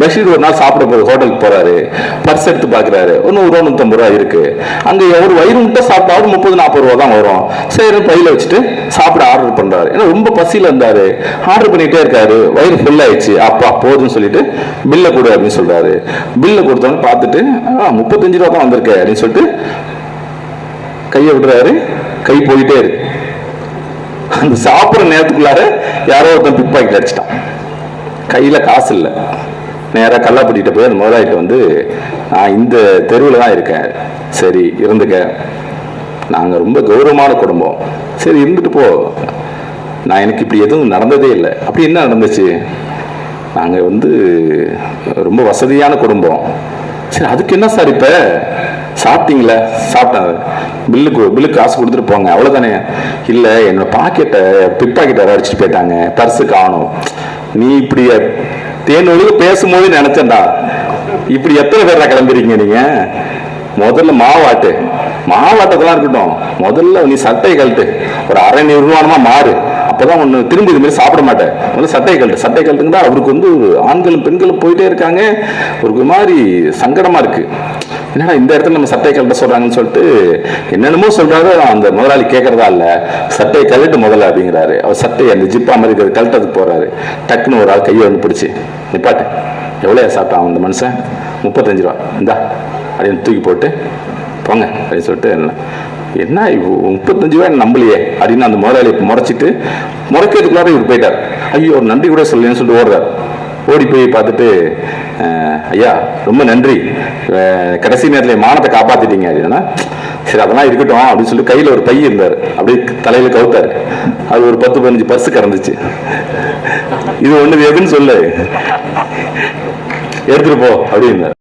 பஷீர் ஒரு நாள் சாப்பிட போகிற ஹோட்டலுக்கு போறாரு. பர்ஸ் எடுத்து பாக்குறாரு. ஒரு நூறு ரூபா நூத்தம்பது ரூபா இருக்கு. அங்க ஒரு வயிறு முட்டை சாப்பிட்டாலும் முப்பது நாற்பது ரூபா தான் வரும். சரி பையில வச்சுட்டு சாப்பிட ஆர்டர் பண்றாரு. ஏன்னா ரொம்ப பசியில இருந்தாரு. ஆர்டர் பண்ணிட்டே இருக்காரு. வயிறு ஃபுல் ஆயிடுச்சு. அப்பா போதும்னு சொல்லிட்டு பில்லை கொடு அப்படின்னு சொல்றாரு. பில்லை கொடுத்தோன்னு பார்த்துட்டு முப்பத்தஞ்சு ரூபா தான் வந்திருக்கு அப்படின்னு சொல்லிட்டு கையை விடுறாரு. கை போயிட்டே இருக்கு. அந்த சாப்பிட்ற நேரத்துக்குள்ளார யாரோ ஒருத்தன் பிக் பாக்கெட் அடிச்சிட்டான். கையில காசு இல்லை. நேராக கல்லாப்பட்டிகிட்ட போய் அந்த முதலாளிகிட்ட வந்து நான் இந்த தெருவில் தான் இருக்கேன் சரி இருந்துக்க. நாங்கள் ரொம்ப கௌரவமான குடும்பம். சரி இருந்துட்டு போ. நான் எனக்கு இப்படி எதுவும் நடந்ததே இல்லை. அப்படி என்ன நடந்துச்சு? நாங்கள் வந்து ரொம்ப வசதியான குடும்பம். சரி அதுக்கு என்ன சார் இப்போ? சாப்பிட்டீங்களே? சாப்பிட்டேன். பில்லுக்கு பில்லுக்கு காசு கொடுத்துட்டு போங்க. அவ்வளோதானே இல்லை என்னோட பாக்கெட்டை பிக் பாக்கெட்டை அடிச்சுட்டு போயிட்டாங்க. பர்ஸு காணும் நீ இப்படி தேன் பேசும்போது நினைச்சேன்டா. இப்படி எத்தனை பேர் கிளம்புறீங்க நீங்க? முதல்ல மாவாட்டு. மாவாட்டத்தெல்லாம் இருக்கட்டும். முதல்ல நீ சட்டை கழட்டு. ஒரு அரை நிர்வாணமா மாறு. அப்பதான் ஒண்ணு திரும்பி இது மாதிரி சாப்பிட மாட்டேன். முதல்ல சட்டை கழட்டு. சட்டை கழட்டுங்க அவருக்கு வந்து ஆண்களும் பெண்களும் போயிட்டே இருக்காங்க. ஒரு மாதிரி சங்கடமா இருக்கு. என்னடா இந்த இடத்துல நம்ம சட்டையை கழட்ட சொல்றாங்கன்னு சொல்லிட்டு என்னென்னமோ சொல்றாரு அந்த முதலாளி கேட்கறதா இல்ல. சட்டையை கழட்டு முதல்ல அப்படிங்கிறாரு. அவர் சட்டையை அந்த ஜிப்பா மாதிரி இருக்கிறது கழட்டதுக்கு போறாரு. டக்குன்னு ஒரு ஆள் கையை வந்து பிடிச்சி நிப்பாட்டு. எவ்வளோ சாப்பிட்டான் அந்த மனுஷன்? முப்பத்தஞ்சு ரூபா. இந்தா அப்படின்னு தூக்கி போட்டு போங்க அப்படின்னு சொல்லிட்டு என்ன என்ன முப்பத்தஞ்சு ரூபாய் நம்பலையே? அப்படின்னு அந்த முதலாளி முறைச்சிட்டு முறைக்கிறதுக்குள்ளார இவர் போயிட்டார். ஐயோ ஒரு நன்றி கூட சொல்லலன்னு சொல்லிட்டு ஓடுறாரு. ஓடி போய் பார்த்துட்டு அஹ், ஐயா ரொம்ப நன்றி. கடைசி நேரத்தில் மானத்தை காப்பாத்திட்டீங்க அப்படின்னா சரி அதெல்லாம் இருக்கட்டும் அப்படின்னு சொல்லி கையில் ஒரு பை இருந்தார். அப்படியே தலையில கவுத்தாரு. அது ஒரு பத்து பதினஞ்சு பர்ஸ் கறந்துச்சு. இது ஒண்ணு எதுன்னு சொல்லு. எடுத்துட்டு போ அப்படின்னார்.